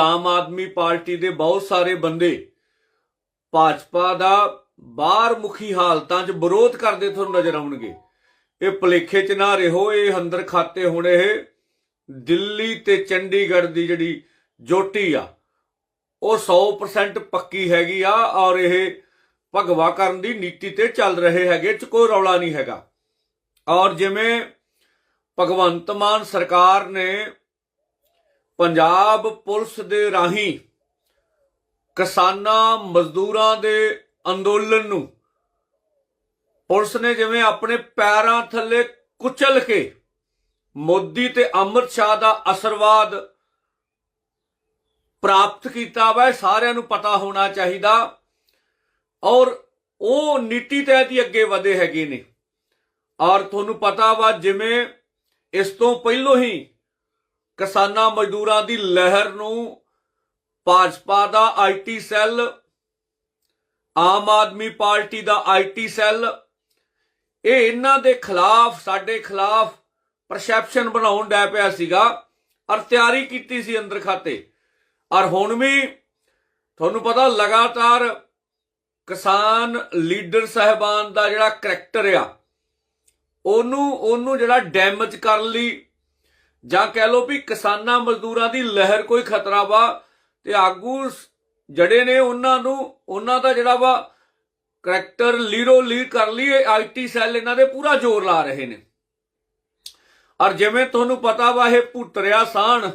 ਆਮ Aadmi party ਦੇ ਬਹੁਤ ਸਾਰੇ ਬੰਦੇ ਭਾਜਪਾ ਦਾ ਬਾਹਰ ਮੁਖੀ ਹਾਲਤਾਂ 'ਚ ਵਿਰੋਧ ਕਰਦੇ ਤੁਹਾਨੂੰ ਨਜ਼ਰ ਆਉਣਗੇ। ਇਹ ਭੁਲੇਖੇ 'ਚ ਨਾ ਰਹੋ, ਇਹ ਅੰਦਰ ਖਾਤੇ ਹੁਣ ਇਹ ਦਿੱਲੀ ਤੇ ਚੰਡੀਗੜ੍ਹ ਦੀ ਜਿਹੜੀ ਜੋਟੀ ਆ, ਉਹ 100% ਪੱਕੀ ਹੈਗੀ ਆ ਔਰ ਇਹ ਭਗਵਾ ਕਰਨ ਦੀ ਨੀਤੀ ਤੇ ਚੱਲ ਰਹੇ ਹੈਗੇ ਚ ਕੋਈ ਰੌਲਾ ਨਹੀਂ ਹੈਗਾ। ਔਰ ਜਿਵੇਂ ਭਗਵੰਤ ਮਾਨ ਸਰਕਾਰ ਨੇ ਪੰਜਾਬ ਪੁਲਿਸ ਦੇ ਰਾਹੀਂ ਕਿਸਾਨਾਂ ਮਜ਼ਦੂਰਾਂ ਦੇ ਅੰਦੋਲਨ ਨੂੰ ਪੁਲਿਸ ਨੇ ਜਿਵੇਂ ਆਪਣੇ ਪੈਰਾਂ ਥੱਲੇ ਕੁਚਲ ਕੇ ਮੋਦੀ ਤੇ ਅਮਰ ਸ਼ਾਹ ਦਾ ਅਸਰਵਾਦ ਪ੍ਰਾਪਤ ਕੀਤਾ ਵਾ, ਇਹ ਸਾਰਿਆਂ ਨੂੰ ਪਤਾ ਹੋਣਾ ਚਾਹੀਦਾ ਔਰ ਉਹ ਨੀਤੀ ਤਹਿਤ ਹੀ ਅੱਗੇ ਵਧੇ ਹੈਗੇ ਨੇ। ਔਰ ਤੁਹਾਨੂੰ ਪਤਾ ਵਾ, ਜਿਵੇਂ ਇਸ ਤੋਂ ਪਹਿਲਾਂ ਹੀ ਕਿਸਾਨਾਂ ਮਜ਼ਦੂਰਾਂ ਦੀ ਲਹਿਰ ਨੂੰ ਭਾਜਪਾ ਦਾ IT cell, Aam Aadmi party the IT cell, ਇਹ ਇਹਨਾਂ ਦੇ ਖਿਲਾਫ, ਸਾਡੇ ਖਿਲਾਫ ਪਰਸੈਪਸ਼ਨ ਬਣਾਉਣ ਡੈ ਪਿਆ ਸੀਗਾ ਔਰ ਤਿਆਰੀ ਕੀਤੀ ਸੀ ਅੰਦਰ ਖਾਤੇ। ਔਰ ਹੁਣ ਵੀ ਤੁਹਾਨੂੰ ਪਤਾ ਲਗਾਤਾਰ ਕਿਸਾਨ ਲੀਡਰ ਸਹਿਬਾਨ ਦਾ ਜਿਹੜਾ ਕਰੈਕਟਰ ਆ, ਉਹਨੂੰ ਉਹਨੂੰ ਜਿਹੜਾ ਡੈਮੇਜ ਕਰਨ ਲਈ ਜਾਂ ਕਹਿ ਲੋ ਵੀ ਕਿਸਾਨਾਂ ਮਜ਼ਦੂਰਾਂ ਦੀ ਲਹਿਰ ਕੋਈ ਖਤਰਾ ਵਾ ਤੇ ਆਗੂ ਸ- ਜੜੇ ਨੇ ਉਹਨਾਂ ਨੂੰ, ਉਹਨਾਂ ਦਾ ਜਿਹੜਾ ਵਾ ਕਰੈਕਟਰ ਲੀਰੋ ਲੀਰ ਕਰ ਲਈ ਆਈਟੀ ਸੈੱਲ ਇਹਨਾਂ ਦੇ ਪੂਰਾ ਜ਼ੋਰ ਲਾ ਰਹੇ ਨੇ। ਔਰ ਜਿਵੇਂ ਤੁਹਾਨੂੰ ਪਤਾ ਵਾ ਇਹ ਭੁੱਤਰਿਆ ਸਾਣ,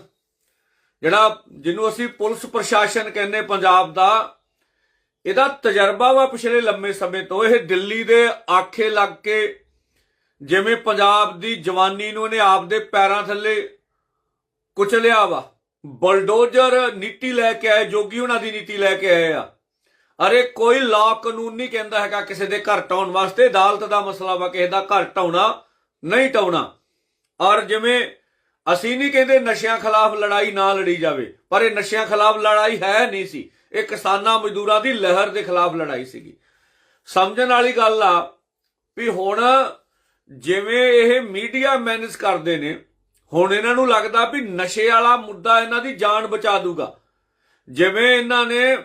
ਜਿਹੜਾ ਜਿਹਨੂੰ ਅਸੀਂ ਪੁਲਿਸ ਪ੍ਰਸ਼ਾਸਨ ਕਹਿੰਦੇ ਪੰਜਾਬ ਦਾ, ਇਹਦਾ ਤਜਰਬਾ ਵਾ ਪਿਛਲੇ ਲੰਮੇ ਸਮੇਂ ਤੋਂ, ਇਹ ਦਿੱਲੀ ਦੇ ਆਖੇ ਲੱਗ ਕੇ ਜਿਵੇਂ ਪੰਜਾਬ ਦੀ ਜਵਾਨੀ ਨੂੰ ਇਹਨੇ ਆਪਦੇ ਪੈਰਾਂ ਥੱਲੇ ਕੁਚਲਿਆ ਵਾ। ਬਲਡੋਜ਼ਰ ਨੀਤੀ ਲੈ ਕੇ ਆਏ, ਜੋਗੀ ਉਹਨਾਂ ਦੀ ਨੀਤੀ ਲੈ ਕੇ ਆਏ ਆ। ਅਰੇ ਕੋਈ ਲਾ ਕਾਨੂੰਨ ਨਹੀਂ ਕਹਿੰਦਾ ਹੈਗਾ ਕਿਸੇ ਦੇ ਘਰ ਟਾਉਣ ਵਾਸਤੇ, ਅਦਾਲਤ ਦਾ ਮਸਲਾ ਵਾ, ਕਿਸੇ ਦਾ ਘਰ ਟਾਉਣਾ, ਨਹੀਂ ਟਾਉਣਾ। ਔਰ ਜਿਵੇਂ ਅਸੀਂ ਨਹੀਂ ਕਹਿੰਦੇ ਨਸ਼ਿਆਂ ਖਿਲਾਫ ਲੜਾਈ ਨਾ ਲੜੀ ਜਾਵੇ, ਪਰ ਇਹ ਨਸ਼ਿਆਂ ਖਿਲਾਫ ਲੜਾਈ ਹੈ ਨਹੀਂ ਸੀ। ਇਹ ਕਿਸਾਨਾਂ ਮਜ਼ਦੂਰਾਂ ਦੀ ਲਹਿਰ ਦੇ ਖਿਲਾਫ ਲੜਾਈ ਸੀਗੀ। ਸਮਝਣ ਵਾਲੀ ਗੱਲ ਆ ਵੀ ਹੁਣ ਜਿਵੇਂ ਇਹ ਮੀਡੀਆ ਮੈਨੇਜ ਕਰਦੇ ਨੇ, ਹੁਣ ਇਹਨਾਂ ਨੂੰ ਲੱਗਦਾ ਵੀ ਨਸ਼ੇ ਵਾਲਾ ਮੁੱਦਾ ਇਹਨਾਂ ਦੀ ਜਾਨ ਬਚਾ ਦੂਗਾ। ਜਿਵੇਂ ਇਹਨਾਂ ਨੇ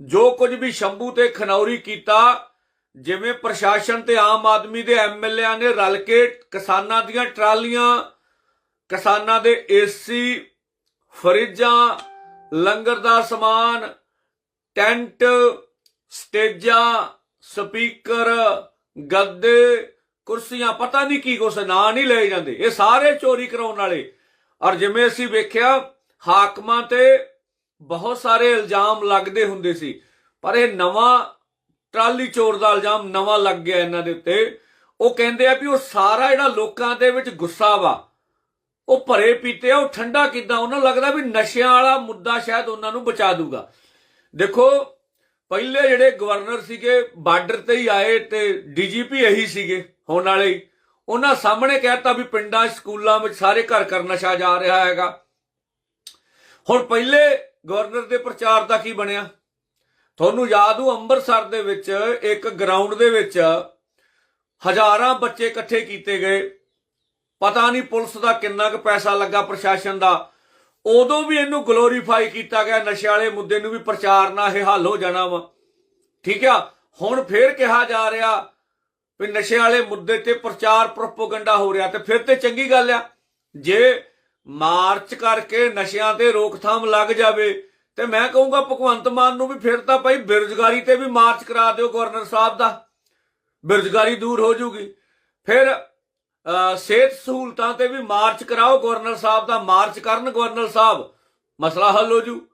ਜੋ ਕੁਝ ਵੀ ਸ਼ੰਭੂ ਤੇ ਖਨੌਰੀ ਕੀਤਾ, ਜਿਵੇਂ ਪ੍ਰਸ਼ਾਸਨ ਤੇ ਆਮ ਆਦਮੀ ਦੇ ਐਮਐਲਏਆਂ ਨੇ ਰਲ ਕੇ ਕਿਸਾਨਾਂ ਦੀਆਂ ਟਰਾਲੀਆਂ, ਕਿਸਾਨਾਂ ਦੇ ਏਸੀ, ਫਰਿੱਜਾਂ, ਲੰਗਰ ਦਾ ਸਮਾਨ, ਟੈਂਟ, ਸਟੇਜਾਂ, ਸਪੀਕਰ, ਗੱਦੇ ਕੁਰਸੀਆਂ, ਪਤਾ ਨਹੀਂ ਕੀ ਕੁਛ ਨਾਂ ਨਹੀਂ ਲਏ ਜਾਂਦੇ। ਇਹ ਸਾਰੇ ਚੋਰੀ ਕਰਾਉਣ ਵਾਲੇ। ਔਰ ਜਿਵੇਂ ਅਸੀਂ ਵੇਖਿਆ, ਹਾਕਮਾਂ ਤੇ ਬਹੁਤ ਸਾਰੇ ਇਲਜ਼ਾਮ ਲੱਗਦੇ ਹੁੰਦੇ ਸੀ। ਪਰ ਇਹ ਨਵਾਂ ਟਰਾਲੀ ਚੋਰ ਦਾ ਇਲਜ਼ਾਮ ਨਵਾਂ ਲੱਗ ਗਿਆ ਇਹਨਾਂ ਦੇ ਉੱਤੇ। ਉਹ ਕਹਿੰਦੇ ਆ ਵੀ ਉਹ ਸਾਰਾ ਜਿਹੜਾ ਲੋਕਾਂ ਦੇ ਵਿੱਚ ਗੁੱਸਾ ਵਾ, ਉਹ ਭਰੇ ਪੀਤੇ ਆ, ਉਹ ਠੰਡਾ ਕਿਦਾਂ? ਉਹਨਾਂ ਨੂੰ ਲੱਗਦਾ ਵੀ ਨਸ਼ਿਆਂ ਵਾਲਾ ਮੁੱਦਾ ਸ਼ਾਇਦ ਉਹਨਾਂ ਨੂੰ ਬਚਾ ਦੂਗਾ। ਦੇਖੋ, ਪਹਿਲੇ ਜਿਹੜੇ ਗਵਰਨਰ ਸੀਗੇ, ਬਾਰਡਰ ਤੇ ਹੀ ਆਏ ਤੇ ਡੀਜੀਪੀ ਇਹੀ ਸੀਗੇ। ਹੋਣ ਵਾਲੇ। ਉਹਨਾਂ ਸਾਹਮਣੇ ਕਹਿਤਾ ਵੀ ਪਿੰਡਾਂ ਸਕੂਲਾਂ ਵਿੱਚ ਸਾਰੇ ਘਰ ਘਰ ਨਸ਼ਾ ਜਾ ਰਿਹਾ ਹੈਗਾ। ਹੁਣ ਪਹਿਲੇ ਗਵਰਨਰ ਦੇ ਪ੍ਰਚਾਰ ਦਾ ਕੀ ਬਣਿਆ? ਤੁਹਾਨੂੰ ਯਾਦ ਹੋ, ਅੰਮ੍ਰਿਤਸਰ ਦੇ ਵਿੱਚ ਇੱਕ ਗਰਾਊਂਡ ਦੇ ਵਿੱਚ ਹਜ਼ਾਰਾਂ ਬੱਚੇ ਇਕੱਠੇ ਕੀਤੇ ਗਏ। ਪਤਾ ਨਹੀਂ ਪੁਲਿਸ ਦਾ ਕਿੰਨਾ ਕੁ ਪੈਸਾ ਲੱਗਾ, ਪ੍ਰਸ਼ਾਸਨ ਦਾ। ਉਦੋਂ ਵੀ ਇਹਨੂੰ ਗਲੋਰੀਫਾਈ ਕੀਤਾ ਗਿਆ। ਨਸ਼ੇ ਵਾਲੇ ਮੁੱਦੇ ਨੂੰ ਵੀ ਪ੍ਰਚਾਰ ਨਾਲ ਇਹ ਹੱਲ ਹੋ ਜਾਣਾ ਵਾ। ਠੀਕ ਆ? ਹੁਣ ਫੇਰ ਕਿਹਾ ਜਾ ਰਿਹਾ ਵੀ ਨਸ਼ੇ ਵਾਲੇ ਮੁੱਦੇ ਤੇ ਪ੍ਰਚਾਰ ਪ੍ਰੋਪਗੈਂਡਾ ਹੋ ਰਿਹਾ ਤੇ ਫਿਰ ਤੇ ਚੰਗੀ ਗੱਲ ਆ। ਜੇ ਮਾਰਚ ਕਰਕੇ ਨਸ਼ਿਆਂ ਤੇ ਰੋਕਥਾਮ ਲੱਗ ਜਾਵੇ ਤੇ ਮੈਂ ਕਹੂੰਗਾ ਭਗਵੰਤ ਮਾਨ ਨੂੰ ਵੀ ਫਿਰ ਤਾਂ ਭਾਈ ਬੇਰੁਜ਼ਗਾਰੀ ਤੇ ਵੀ ਮਾਰਚ ਕਰਾ ਦਿਓ ਗਵਰਨਰ ਸਾਹਿਬ ਦਾ। ਬੇਰੁਜ਼ਗਾਰੀ ਦੂਰ ਹੋ ਜੂਗੀ ਫਿਰ ਅਹ, ਸਿਹਤ ਸਹੂਲਤਾਂ ਤੇ ਵੀ ਮਾਰਚ ਕਰਾਓ ਗਵਰਨਰ ਸਾਹਿਬ ਦਾ ਮਾਰਚ ਕਰਨ ਗਵਰਨਰ ਸਾਹਿਬ। ਮਸਲਾ ਹੱਲ ਹੋ ਜੂ।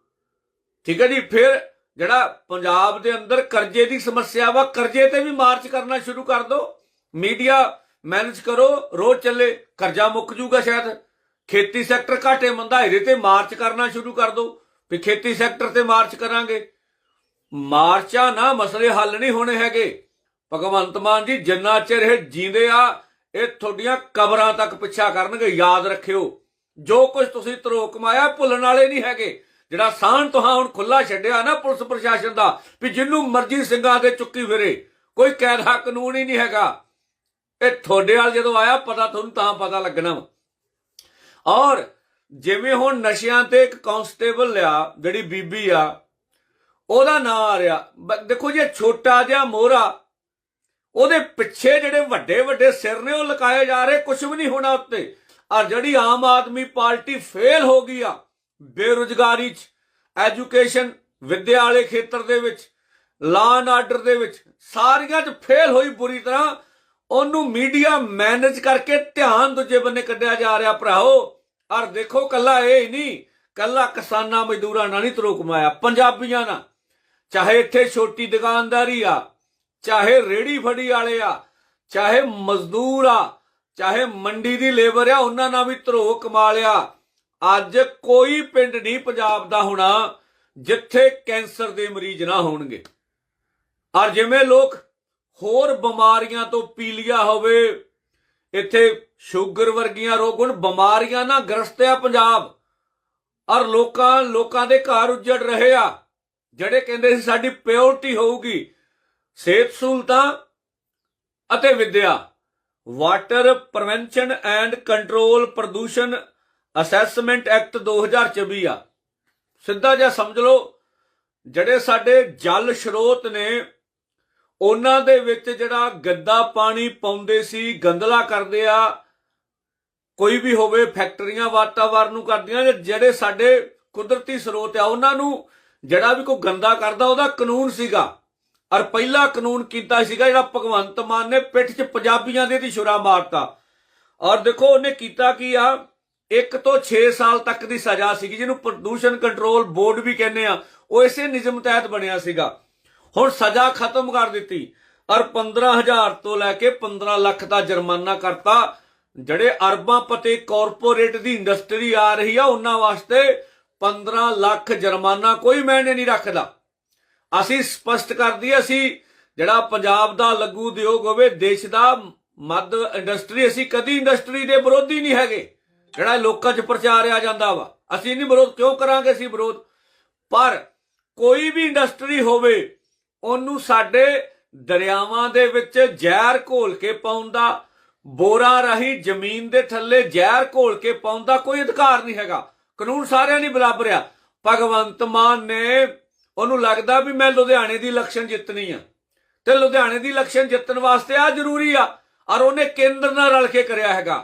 ਠੀਕ ਹੈ ਜੀ ਫਿਰ ਜਿਹੜਾ ਪੰਜਾਬ ਦੇ ਅੰਦਰ ਕਰਜ਼ੇ ਦੀ ਸਮੱਸਿਆ ਵਾ, ਕਰਜ਼ੇ ਤੇ ਵੀ ਮਾਰਚ ਕਰਨਾ ਸ਼ੁਰੂ ਕਰ ਦਿਓ ਮੀਡੀਆ ਮੈਨੇਜ ਕਰੋ, ਰੋਜ਼ ਚੱਲੇ, ਕਰਜ਼ਾ ਮੁੱਕ ਜੂਗਾ ਸ਼ਾਇਦ। ਖੇਤੀ ਸੈਕਟਰ ਘਾਟੇ ਮੰਦਾਇਰੇ ਤੇ ਮਾਰਚ ਕਰਨਾ ਸ਼ੁਰੂ ਕਰ ਦਿਓ ਵੀ ਖੇਤੀ ਸੈਕਟਰ ਤੇ ਮਾਰਚ ਕਰਾਂਗੇ। ਮਾਰਚਾਂ ਨਾ ਮਸਲੇ ਹੱਲ ਨਹੀਂ ਹੋਣੇ ਹੈਗੇ। ਭਗਵੰਤ ਮਾਨ ਜੀ, ਜਿੰਨਾ ਚਿਰ ਇਹ ਜੀਂਦੇ ਆ, ਇਹ ਤੁਹਾਡੀਆਂ ਕਬਰਾਂ ਤੱਕ ਪਿੱਛਾ ਕਰਨਗੇ। ਯਾਦ ਰੱਖਿਓ, ਜੋ ਕੁਝ ਤੁਸੀਂ ਤਰੋਕ ਕਮਾਇਆ, ਭੁੱਲਣ ਵਾਲੇ ਨਹੀਂ ਹੈਗੇ। ਜਿਹੜਾ ਸਾਨ ਤੁਹਾਂ ਹੁਣ ਖੁੱਲਾ ਛੱਡਿਆ ਨਾ ਪੁਲਿਸ ਪ੍ਰਸ਼ਾਸਨ ਦਾ, ਵੀ ਜਿੰਨੂੰ ਮਰਜ਼ੀ ਸਿੰਘਾਂ ਦੇ ਚੁੱਕੀ ਫਿਰੇ, ਕੋਈ ਕਾਇਦਾ ਕਾਨੂੰਨ ਹੀ ਨਹੀਂ ਹੈਗਾ। ਇਹ ਤੁਹਾਡੇ ਵਾਲ ਜਦੋਂ ਆਇਆ, ਪਤਾ ਤੁਹਾਨੂੰ ਤਾਂ ਪਤਾ ਲੱਗਣਾ ਵਾ। ਔਰ ਜਿਵੇਂ ਹੁਣ ਨਸ਼ਿਆਂ ਤੇ ਇੱਕ ਕਾਂਸਟੇਬਲ ਲਿਆ, ਜਿਹੜੀ ਬੀਬੀ ਆ, ਉਹਦਾ ਨਾਂ ਆ ਰਿਹਾ। ਦੇਖੋ ਜੇ ਛੋਟਾ ਜਿਹਾ ਮੋਹਰਾ, ਉਹਦੇ ਪਿੱਛੇ ਜਿਹੜੇ ਵੱਡੇ ਵੱਡੇ ਸਿਰ ਨੇ, ਉਹ ਲਕਾਏ ਜਾ ਰਹੇ ਕੁਝ ਵੀ ਨਹੀਂ ਹੋਣਾ ਉੱਤੇ। ਔਰ ਜਿਹੜੀ ਆਮ ਆਦਮੀ ਪਾਰਟੀ ਫੇਲ ਹੋ ਗਈ ਆ ਬੇਰੁਜ਼ਗਾਰੀ ਚ, ਐਜੂਕੇਸ਼ਨ, ਵਿੱਦਿਆ ਵਾਲੇ ਖੇਤਰ ਦੇ ਵਿੱਚ ਲਾਅ ਐਂਡ ਆਰਡਰ ਦੇ ਵਿੱਚ, ਸਾਰੀਆਂ ਚ ਫੇਲ ਹੋਈ ਬੁਰੀ ਤਰ੍ਹਾਂ, ਉਹਨੂੰ ਮੀਡੀਆ ਮੈਨੇਜ ਕਰਕੇ ਧਿਆਨ ਦੂਜੇ ਬੰਨੇ ਕੱਢਿਆ ਜਾ ਰਿਹਾ, ਭਰਾਓ। ਔਰ ਦੇਖੋ, ਕੱਲਾ ਇਹ ਹੀ ਨਹੀਂ, ਕੱਲਾ ਕਿਸਾਨਾਂ ਮਜ਼ਦੂਰਾਂ ਨਾਲ ਨਹੀਂ ਤਰੋ ਕਮਾਇਆ ਪੰਜਾਬੀਆਂ ਨਾਲ। ਚਾਹੇ ਇੱਥੇ ਛੋਟੀ ਦੁਕਾਨਦਾਰੀ ਆ, ਚਾਹੇ ਰੇੜੀ ਫੜੀ ਵਾਲੇ ਆ, ਚਾਹੇ ਮਜ਼ਦੂਰ ਆ, ਚਾਹੇ ਮੰਡੀ ਦੀ ਲੇਬਰ ਆ, ਉਹਨਾਂ ਨਾਲ ਵੀ ਧਰੋ ਕਮਾ ਲਿਆ ਅੱਜ ਕੋਈ ਪਿੰਡ ਨਹੀਂ ਪੰਜਾਬ ਦਾ ਹੋਣਾ ਜਿੱਥੇ ਕੈਂਸਰ ਦੇ ਮਰੀਜ਼ ਨਾ ਹੋਣਗੇ। ਔਰ ਜਿਵੇਂ ਲੋਕ ਹੋਰ ਬਿਮਾਰੀਆਂ ਤੋਂ ਪੀਲੀਆ ਹੋਵੇ, ਇੱਥੇ ਸ਼ੂਗਰ ਵਰਗੀਆਂ ਰੋਗ ਹੁਣ ਬਿਮਾਰੀਆਂ ਨਾਲ ਗ੍ਰਸਤ ਆ ਪੰਜਾਬ। ਔਰ ਲੋਕਾਂ ਲੋਕਾਂ ਦੇ ਘਰ ਉੱਜੜ ਰਹੇ ਆ, ਜਿਹੜੇ ਕਹਿੰਦੇ ਸੀ ਸਾਡੀ ਪਿਓਰਟੀ ਹੋਊਗੀ ਸਿਹਤ ਸਹੂਲਤਾਂ ਅਤੇ ਵਿਦਿਆ। ਵਾਟਰ ਪ੍ਰੀਵੈਂਸ਼ਨ ਐਂਡ ਕੰਟਰੋਲ ਪ੍ਰਦੂਸ਼ਣ ਅਸੈਸਮੈਂਟ ਐਕਟ 2024 ਆ। ਸਿੱਧਾ ਜਿਹਾ ਸਮਝ ਲਓ, ਜਿਹੜੇ ਸਾਡੇ ਜਲ ਸਰੋਤ ਨੇ, ਉਹਨਾਂ ਦੇ ਵਿੱਚ ਜਿਹੜਾ ਗੰਦਾ ਪਾਣੀ ਪਾਉਂਦੇ ਸੀ ਗੰਦਲਾ ਕਰਦੇ ਆ, ਕੋਈ ਵੀ ਹੋਵੇ, ਫੈਕਟਰੀਆਂ ਵਾਤਾਵਰਨ ਨੂੰ ਕਰਦੀਆਂ ਜਿਹੜੇ ਸਾਡੇ ਕੁਦਰਤੀ ਸਰੋਤ ਆ, ਉਹਨਾਂ ਨੂੰ ਜਿਹੜਾ ਵੀ ਕੋਈ ਗੰਦਾ ਕਰਦਾ, ਉਹਦਾ ਕਾਨੂੰਨ ਸੀਗਾ। ਔਰ ਪਹਿਲਾ ਕਾਨੂੰਨ ਕੀਤਾ ਸੀਗਾ, ਜਿਹੜਾ ਭਗਵੰਤ ਮਾਨ ਨੇ ਪਿੱਠ 'ਚ ਪੰਜਾਬੀਆਂ ਦੇ ਦੀ ਛੁਰਾ ਮਾਰਤਾ। ਔਰ ਦੇਖੋ, ਉਹਨੇ ਕੀਤਾ ਕੀ ਆ? ਇੱਕ ਤੋਂ 6 ਸਾਲ ਤੱਕ ਦੀ ਸਜ਼ਾ ਸੀਗੀ, ਜਿਹਨੂੰ ਪ੍ਰਦੂਸ਼ਣ ਕੰਟਰੋਲ ਬੋਰਡ ਵੀ ਕਹਿੰਦੇ ਆ, ਉਹ ਇਸੇ ਨਿਯਮ ਤਹਿਤ ਬਣਿਆ ਸੀਗਾ। ਹੁਣ ਸਜ਼ਾ ਖਤਮ ਕਰ ਦਿੱਤੀ ਔਰ 15000 ਤੋਂ ਲੈ ਕੇ 15 ਲੱਖ ਦਾ ਜੁਰਮਾਨਾ ਕਰਤਾ। ਜਿਹੜੇ ਅਰਬਾਂ ਪਤੇ ਕਾਰਪੋਰੇਟ ਦੀ ਇੰਡਸਟਰੀ ਆ ਰਹੀ ਆ, ਉਹਨਾਂ ਵਾਸਤੇ 15 ਲੱਖ ਜੁਰਮਾਨਾ ਕੋਈ ਮੈਨੇ ਨਹੀਂ ਰੱਖਦਾ। ਅਸੀਂ ਸਪਸ਼ਟ ਕਰਦੀ ਅਸੀਂ ਜਿਹੜਾ ਪੰਜਾਬ ਦਾ ਲਘੂ ਉਦਯੋਗ ਹੋਵੇ, ਦੇਸ਼ ਦਾ ਮੱਧ ਇੰਡਸਟਰੀ ਅਸੀਂ ਕਦੀ ਇੰਡਸਟਰੀ ਦੇ ਵਿਰੋਧੀ ਨਹੀਂ ਹੈਗੇ। ਜਿਹੜਾ ਲੋਕਾਂ 'ਚ ਪ੍ਰਚਾਰਿਆ ਜਾਂਦਾ ਵਾ, ਅਸੀਂ ਨਹੀਂ ਵਿਰੋਧ ਕਿਉਂ ਕਰਾਂਗੇ ਅਸੀਂ ਵਿਰੋਧ? ਪਰ ਕੋਈ ਵੀ ਇੰਡਸਟਰੀ ਹੋਵੇ, ਉਹਨੂੰ ਸਾਡੇ ਦਰਿਆਵਾਂ ਦੇ ਵਿੱਚ ਜ਼ਹਿਰ ਘੋਲ ਕੇ ਪਾਉਣ ਦਾ ਬੋਰਾ ਰਾਹੀਂ ਜ਼ਮੀਨ ਦੇ ਥੱਲੇ ਜ਼ਹਿਰ ਘੋਲ ਕੇ ਪਾਉਣ ਦਾ ਕੋਈ ਅਧਿਕਾਰ ਨਹੀਂ ਹੈਗਾ। ਕਾਨੂੰਨ ਸਾਰਿਆਂ ਲਈ ਬਰਾਬਰ ਆ। ਭਗਵੰਤ ਮਾਨ ਨੇ ਉਹਨੂੰ ਲੱਗਦਾ ਵੀ ਮੈਂ ਲੁਧਿਆਣੇ ਦੀ ਇਲੈਕਸ਼ਨ ਜਿੱਤਣੀ ਆ। ਤੇ ਲੁਧਿਆਣੇ ਦੀ ਇਲੈਕਸ਼ਨ ਜਿੱਤਣ ਵਾਸਤੇ ਆ ਜ਼ਰੂਰੀ ਆ, ਔਰ ਉਹਨੇ ਕੇਂਦਰ ਨਾਲ ਰਲ ਕੇ ਕਰਿਆ ਹੈਗਾ।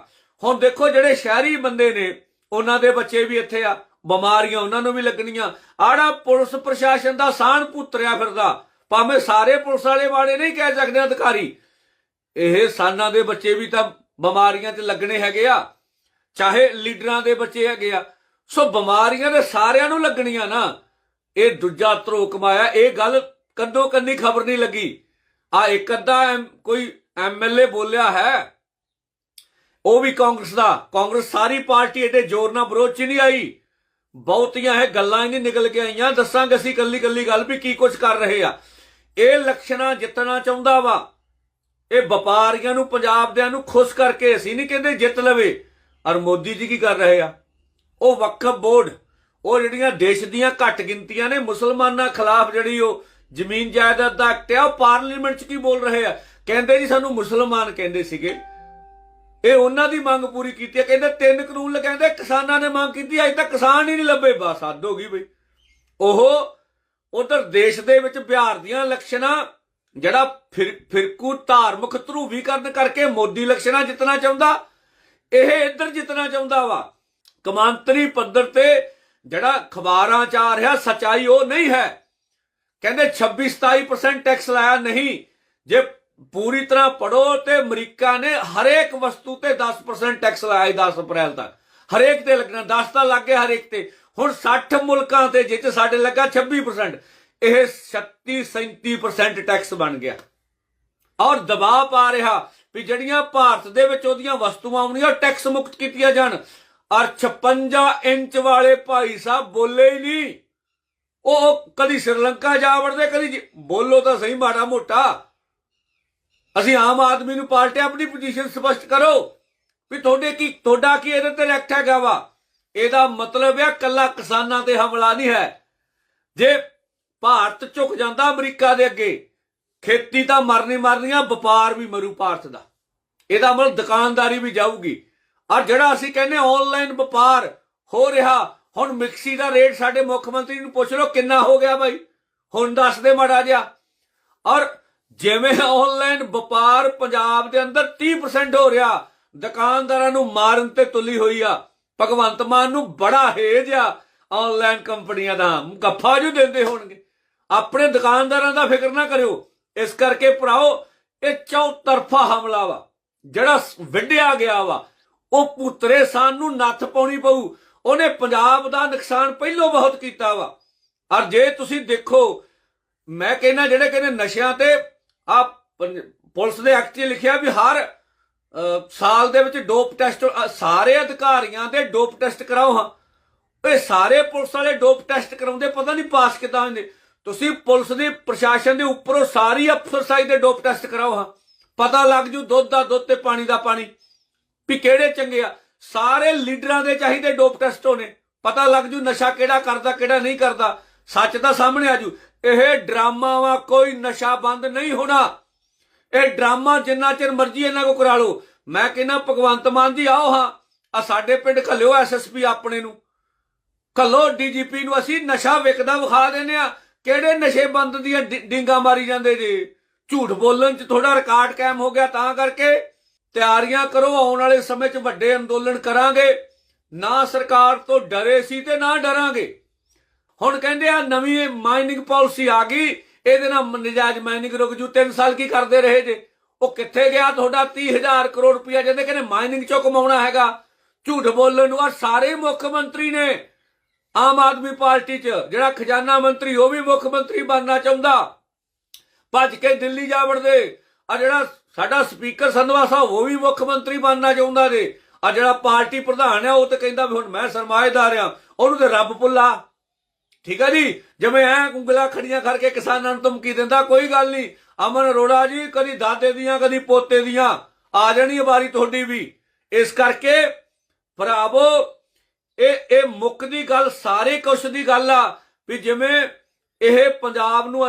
ਹੁਣ ਦੇਖੋ ਜਿਹੜੇ ਸ਼ਹਿਰੀ ਬੰਦੇ ਨੇ, ਉਹਨਾਂ ਦੇ ਬੱਚੇ ਵੀ ਇੱਥੇ ਆ, ਬਿਮਾਰੀਆਂ ਉਹਨਾਂ ਨੂੰ ਵੀ ਲੱਗਣੀਆਂ। ਆੜਾ ਪੁਲਿਸ ਪ੍ਰਸ਼ਾਸਨ ਦਾ ਸਾਨ ਪੁੱਤਰਿਆ ਫਿਰਦਾ। ਭਾਵੇਂ ਸਾਰੇ ਪੁਲਿਸ ਵਾਲੇ ਵਾਲੇ ਨਹੀਂ ਕਹਿ ਸਕਦੇ ਅਧਿਕਾਰੀ। ਇਹ ਸਾਨਾਂ ਦੇ ਬੱਚੇ ਵੀ ਤਾਂ ਬਿਮਾਰੀਆਂ ਚ ਲੱਗਣੇ ਹੈਗੇ ਆ। ਚਾਹੇ ਲੀਡਰਾਂ ਦੇ ਬੱਚੇ ਹੈਗੇ ਆ। ਸੋ ਬਿਮਾਰੀਆਂ ਦੇ ਸਾਰਿਆਂ ਨੂੰ ਲੱਗਣੀਆਂ ਨਾ। ਇਹ ਦੂਜਾ ਧਰੋ ਕਮਾਇਆ ਇਹ ਗੱਲ ਕੰਨੋ ਕੰਨੀ ਖਬਰ ਨਹੀਂ ਲੱਗੀ। ਆ ਇੱਕ ਅੱਧਾ ਐਮ- ਕੋਈ ਐਮਐਲਏ ਬੋਲਿਆ ਹੈ। ਉਹ ਵੀ ਕਾਂਗਰਸ ਦਾ। ਕਾਂਗਰਸ ਸਾਰੀ ਪਾਰਟੀ ਏਡੇ ਜ਼ੋਰ ਨਾਲ ਵਿਰੋਧ ਚ ਨਹੀਂ ਆਈ। ਬਹੁਤੀਆਂ ਇਹ ਗੱਲਾਂ ਹੀ ਨਹੀਂ ਨਿਕਲ ਕੇ ਆਈਆਂ। ਦੱਸਾਂਗੇ ਅਸੀਂ ਕੱਲੀ ਕੱਲੀ ਗੱਲ ਵੀ ਕੀ ਕੁਝ ਕਰ ਰਹੇ ਆ। ਇਹ ਲਕਸ਼ਣਾ ਜਿੱਤਣਾ ਚਾਹੁੰਦਾ ਵਾ। ਇਹ ਵਪਾਰੀਆਂ ਨੂੰ ਪੰਜਾਬ ਦਿਆਂ ਨੂੰ ਖੁਸ਼ ਕਰਕੇ ਅਸੀਂ ਨਹੀਂ ਕਹਿੰਦੇ ਜਿੱਤ ਲਵੇ। ਔਰ ਮੋਦੀ ਜੀ ਕੀ ਕਰ ਰਹੇ ਆ? ਉਹ ਵਕਫ ਬੋਰਡ, ਉਹ ਜਿਹੜੀਆਂ ਦੇਸ਼ ਦੀਆਂ ਘੱਟ ਗਿਣਤੀਆਂ ਨੇ ਮੁਸਲਮਾਨਾਂ ਖਿਲਾਫ ਜਿਹੜੀ ਉਹ ਜ਼ਮੀਨ ਜਾਇਦਾਦ ਦਾ ਐਕਟ ਆ, ਉਹ ਪਾਰਲੀਮੈਂਟ 'ਚ ਕੀ ਬੋਲ ਰਹੇ ਆ? ਕਹਿੰਦੇ ਜੀ ਸਾਨੂੰ ਮੁਸਲਮਾਨ ਕਹਿੰਦੇ ਸੀਗੇ। ਇਹ ਉਹਨਾਂ ਦੀ ਮੰਗ ਪੂਰੀ ਕੀਤੀ ਹੈ। ਕਹਿੰਦੇ ਤਿੰਨ ਕਾਨੂੰਨ ਲਗਾਉਂਦੇ, ਕਿਸਾਨਾਂ ਨੇ ਮੰਗ ਕੀਤੀ, ਅਜੇ ਤੱਕ ਕਿਸਾਨ ਹੀ ਨਹੀਂ ਲੱਭੇ। ਬਸ ਹੱਦ ਹੋ ਗਈ ਬਈ। ਉਹ ਉਧਰ ਦੇਸ਼ ਦੇ ਵਿੱਚ ਬਿਹਾਰ ਦੀਆਂ ਇਲੈਕਸ਼ਨਾਂ ਜਿਹੜਾ ਫਿਰਕੂ ਧਾਰਮਿਕ ਧਰੂਵੀਕਰਨ ਕਰਕੇ ਮੋਦੀ ਇਲੈਕਸ਼ਨਾਂ ਜਿੱਤਣਾ ਚਾਹੁੰਦਾ, ਇਹ ਇੱਧਰ ਜਿੱਤਣਾ ਚਾਹੁੰਦਾ ਵਾ। ਕਮਾਂਤਰੀ ਪੱਧਰ ਤੇ ਜਿਹੜਾ ਖਬਰਾਂ ਚ ਆ ਰਿਹਾ, ਸਚਾਈ ਉਹ ਨਹੀਂ ਹੈ। ਕਹਿੰਦੇ 26 27% ਟੈਕਸ ਲਾਇਆ ਨਹੀਂ। ਜੇ ਪੂਰੀ ਤਰ੍ਹਾਂ ਪੜੋ ਤੇ ਅਮਰੀਕਾ ਨੇ ਹਰੇਕ ਵਸਤੂ ਤੇ 10% ਟੈਕਸ ਲਾਇਆ ਸੀ 10 ਅਪ੍ਰੈਲ ਤੱਕ। ਹਰੇਕ ਤੇ ਲੱਗਣਾ 10 ਤਾਂ ਲੱਗ ਗਿਆ ਹਰੇਕ ਤੇ। ਹੁਣ 60 ਮੁਲਕਾਂ ਤੇ ਜਿੱਚ ਸਾਡੇ ਲੱਗਾ 26% ਇਹ 36 37% ਟੈਕਸ ਬਣ ਗਿਆ। ਔਰ ਦਬਾਅ ਪਾ ਰਿਹਾ ਵੀ ਜਿਹੜੀਆਂ ਭਾਰਤ ਦੇ ਵਿੱਚ ਉਹਦੀਆਂ ਵਸਤੂਆਂ ਆਉਣੀਆਂ ਉਹ ਟੈਕਸ ਮੁਕਤ ਕੀਤੀਆਂ ਜਾਣ। ਔਰ 56 ਇੰਚ ਵਾਲੇ ਭਾਈ ਸਾਹਿਬ ਬੋਲੇ ਹੀ ਨਹੀਂ। ਉਹ ਕਦੀ ਸ਼੍ਰੀਲੰਕਾ ਜਾ ਵੜਦੇ, ਕਦੀ ਬੋਲੋ ਤਾਂ ਸਹੀ ਮਾੜਾ ਮੋਟਾ। ਅਸੀਂ ਆਮ ਆਦਮੀ ਨੂੰ ਪਾਰਟੀ ਆਪਣੀ ਪੋਜੀਸ਼ਨ ਸਪਸ਼ਟ ਕਰੋ ਵੀ ਤੁਹਾਡੇ ਕੀ ਤੁਹਾਡਾ ਕੀ ਇਹਦੇ ਤੇ ਰਿਐਕਟ ਹੈਗਾ ਵਾ? ਇਹਦਾ ਮਤਲਬ ਹੈ ਕੱਲਾ ਕਿਸਾਨਾਂ ਤੇ ਹਮਲਾ ਨਹੀਂ ਹੈ। ਜੇ ਭਾਰਤ ਝੁਕ ਜਾਂਦਾ ਅਮਰੀਕਾ ਦੇ ਅੱਗੇ, ਖੇਤੀ ਤਾਂ ਮਰਨੀ ਮਰਨੀਆਂ, ਵਪਾਰ ਵੀ ਮਰੂ ਭਾਰਤ ਦਾ। ਇਹਦਾ ਮਤਲਬ ਦੁਕਾਨਦਾਰੀ ਵੀ ਜਾਊਗੀ। ਔਰ ਜਿਹੜਾ ਅਸੀਂ ਕਹਿੰਦੇ ਆਨਲਾਈਨ ਵਪਾਰ ਹੋ ਰਿਹਾ, ਹੁਣ ਮਿਕਸੀ ਦਾ ਰੇਟ ਸਾਡੇ ਮੁੱਖ ਮੰਤਰੀ ਨੂੰ ਪੁੱਛ ਲਓ, ਕਿੰਨਾ ਹੋ ਗਿਆ ਬਾਈ? ਹੁਣ ਦੱਸ ਦੇ ਮਾੜਾ ਜਿਹਾ। ਔਰ ਜਿਵੇਂ ਆਨਲਾਈਨ ਵਪਾਰ ਪੰਜਾਬ ਦੇ ਅੰਦਰ 30% ਹੋ ਰਿਹਾ, ਦੁਕਾਨਦਾਰਾਂ ਨੂੰ ਮਾਰਨ ਤੇ ਤੁਲੀ ਹੋਈ ਆ, ਭਗਵੰਤ ਮਾਨ ਨੂੰ ਬੜਾ ਹੇਜ ਆ ਆਨਲਾਈਨ ਕੰਪਨੀਆਂ ਦਾ ਗੱਫਾ ਜੋ ਦਿੰਦੇ ਹੋਣਗੇ। ਆਪਣੇ ਦੁਕਾਨਦਾਰਾਂ ਦਾ ਫਿਕਰ ਨਾ ਕਰਿਓ, ਇਸ ਕਰਕੇ ਭਰਾਓ, ਇਹ ਚੌਤਰਫਾ ਹਮਲਾ ਵਾ, ਜਿਹੜਾ ਵਿੱਢਿਆ ਗਿਆ ਵਾ, ਉਹ ਪੁੱਤਰੇ ਸਾਨੂੰ ਨੱਥ ਪਾਉਣੀ ਪਊ, ਉਹਨੇ ਪੰਜਾਬ ਦਾ ਨੁਕਸਾਨ ਪਹਿਲੋਂ ਬਹੁਤ ਕੀਤਾ ਵਾ। ਔਰ ਜੇ ਤੁਸੀਂ ਦੇਖੋ, ਮੈਂ ਕਹਿੰਦਾ ਜਿਹੜੇ ਕਹਿੰਦੇ ਨਸ਼ਿਆਂ ਤੇ ਆ ਪੁਲਿਸ ਦੇ ਐਕਟ 'ਚ ਲਿਖਿਆ ਵੀ ਹਰ ਸਾਲ ਦੇ ਵਿੱਚ ਡੋਪ ਟੈਸਟ ਸਾਰੇ ਅਧਿਕਾਰੀਆਂ ਦੇ ਡੋਪ ਟੈਸਟ ਕਰਾਓ ਹਾਂ। ਇਹ ਸਾਰੇ ਪੁਲਿਸ ਵਾਲੇ ਡੋਪ ਟੈਸਟ ਕਰਾਉਂਦੇ, ਪਤਾ ਨਹੀਂ ਪਾਸ ਕਿੱਦਾਂ ਹੁੰਦੇ। ਤੁਸੀਂ ਪੁਲਿਸ ਦੇ, ਪ੍ਰਸ਼ਾਸਨ ਦੇ ਉੱਪਰੋਂ ਸਾਰੀ ਅਫਸਰਸਾਈ ਦੇ ਡੋਪ ਟੈਸਟ ਕਰਾਓ ਹਾਂ। ਪਤਾ ਲੱਗ ਜੂ ਦੁੱਧ ਦਾ ਦੁੱਧ ਤੇ ਪਾਣੀ ਦਾ ਪਾਣੀ, ਵੀ ਕਿਹੜੇ ਚੰਗੇ ਆ। ਸਾਰੇ ਲੀਡਰਾਂ ਦੇ ਚਾਹੀਦੇ ਡੋਪ ਟੈਸਟ ਹੋਣੇ। ਪਤਾ ਲੱਗ ਜੂ ਨਸ਼ਾ ਕਿਹੜਾ ਕਰਦਾ, ਕਿਹੜਾ ਨਹੀਂ ਕਰਦਾ। ਸੱਚ ਤਾਂ ਸਾਹਮਣੇ ਆ ਜੂ। ਇਹ ਡਰਾਮਾ ਵਾ ਕੋਈ ਨਸ਼ਾ ਬੰਦ ਨਹੀਂ ਹੋਣਾ। ਇਹ ਡਰਾਮਾ ਜਿੰਨਾ ਚਿਰ ਮਰਜ਼ੀ ਇਹਨਾਂ ਕੋ ਕਰਾ ਲਓ। ਮੈਂ ਕਹਿੰਦਾ, ਭਗਵੰਤ ਮਾਨ ਜੀ, ਆਓ ਹਾਂ। ਆ ਸਾਡੇ ਪਿੰਡ ਘੱਲਿਓ ਐਸਐਸਪੀ ਆਪਣੇ ਨੂੰ। ਕੱਲੋ ਡੀਜੀਪੀ ਨੂੰ। ਅਸੀਂ ਨਸ਼ਾ ਵਿਕਦਾ ਵਿਖਾ ਦਿੰਦੇ ਆ ਕਿਹੜੇ ਨਸ਼ੇ ਬੰਦ ਦੀਆਂ ਡਿ- ਮਾਰੀ ਜਾਂਦੇ ਜੇ? ਝੂਠ ਬੋਲਣ 'ਚ ਥੋੜਾ ਰਿਕਾਰਡ ਕਾਇਮ ਹੋ ਗਿਆ ਤਾਂ ਕਰਕੇ। ਤਿਆਰੀਆਂ ਕਰੋ, ਆਉਣ ਵਾਲੇ ਸਮੇਂ 'ਚ ਵੱਡੇ ਅੰਦੋਲਨ ਕਰਾਂਗੇ। ਨਾ ਸਰਕਾਰ ਤੋਂ ਡਰੇ ਸੀ ਤੇ ਨਾ ਡਰਾਂਗੇ। ਹੁਣ ਕਹਿੰਦੇ ਆ ਨਵੀਂ ਮਾਈਨਿੰਗ ਪਾਲਿਸੀ ਆ ਗਈ, ਇਹਦੇ ਨਾਲ ਨਜਾਇਜ਼ ਮਾਈਨਿੰਗ ਰੁਕ ਜੂ 3 ਸਾਲ ਕੀ ਕਰਦੇ ਰਹੇ ਜੇ? ਉਹ ਕਿੱਥੇ ਗਿਆ ਤੁਹਾਡਾ 30000 ਕਰੋੜ ਰੁਪਇਆ ਜਿਹਦੇ ਕਹਿੰਦੇ ਮਾਈਨਿੰਗ ਚੋਂ ਕਮਾਉਣਾ ਹੈਗਾ। ਝੂਠ ਬੋਲਣ ਨੂੰ ਆ ਸਾਰੇ ਮੁੱਖ ਮੰਤਰੀ ਨੇ। ਆਮ ਆਦਮੀ ਪਾਰਟੀ 'ਚ, ਜਿਹੜਾ ਖਜ਼ਾਨਾ ਮੰਤਰੀ, ਉਹ ਵੀ ਮੁੱਖ ਮੰਤਰੀ ਬਣਨਾ ਚਾਹੁੰਦਾ। ਭੱਜ ਕੇ ਦਿੱਲੀ ਜਾ ਵੜਦੇ ਆ ਜਿਹੜਾ ਸਾਡਾ ਸਪੀਕਰ ਸੰਧਵਾ ਸਾਹਿਬ ਉਹ ਵੀ ਮੁੱਖ ਮੰਤਰੀ ਬਣਨਾ ਚਾਹੁੰਦਾ ਜੇ। ਆ ਜਿਹੜਾ ਪਾਰਟੀ ਪ੍ਰਧਾਨ ਆ, ਉਹ ਤੇ ਕਹਿੰਦਾ ਵੀ ਹੁਣ ਮੈਂ ਸਰਮਾਏਦਾਰ ਆ। ਉਹਨੂੰ ਤੇ ਰੱਬ ਪੁੱਲਾ ਠੀਕ ਆ ਜੀ? ਜਿਵੇਂ ਐ ਉਂਗਲਾ ਖੜੀਆਂ ਕਰਕੇ ਕਿਸਾਨਾਂ ਨੂੰ ਧਮਕੀ ਦਿੰਦਾ, ਕੋਈ ਗੱਲ ਨਹੀਂ। ਅਮਨ ਅਰੋੜਾ ਜੀ, ਕਦੀ ਦਾਦੇ ਦੀਆਂ, ਕਦੀ ਪੋਤੇ ਦੀਆਂ। ਆ ਜਾਣੀ ਵਾਰੀ ਤੁਹਾਡੀ ਵੀ। ਇਸ ਕਰਕੇ, ਭਰਾਵੋ, ਇਹ ਇਹ ਮੁੱਕ ਦੀ ਗੱਲ, ਸਾਰੇ ਕੁਛ ਦੀ ਗੱਲ ਆ, ਵੀ ਜਿਵੇਂ ਇਹ ਪੰਜਾਬ ਨੂੰ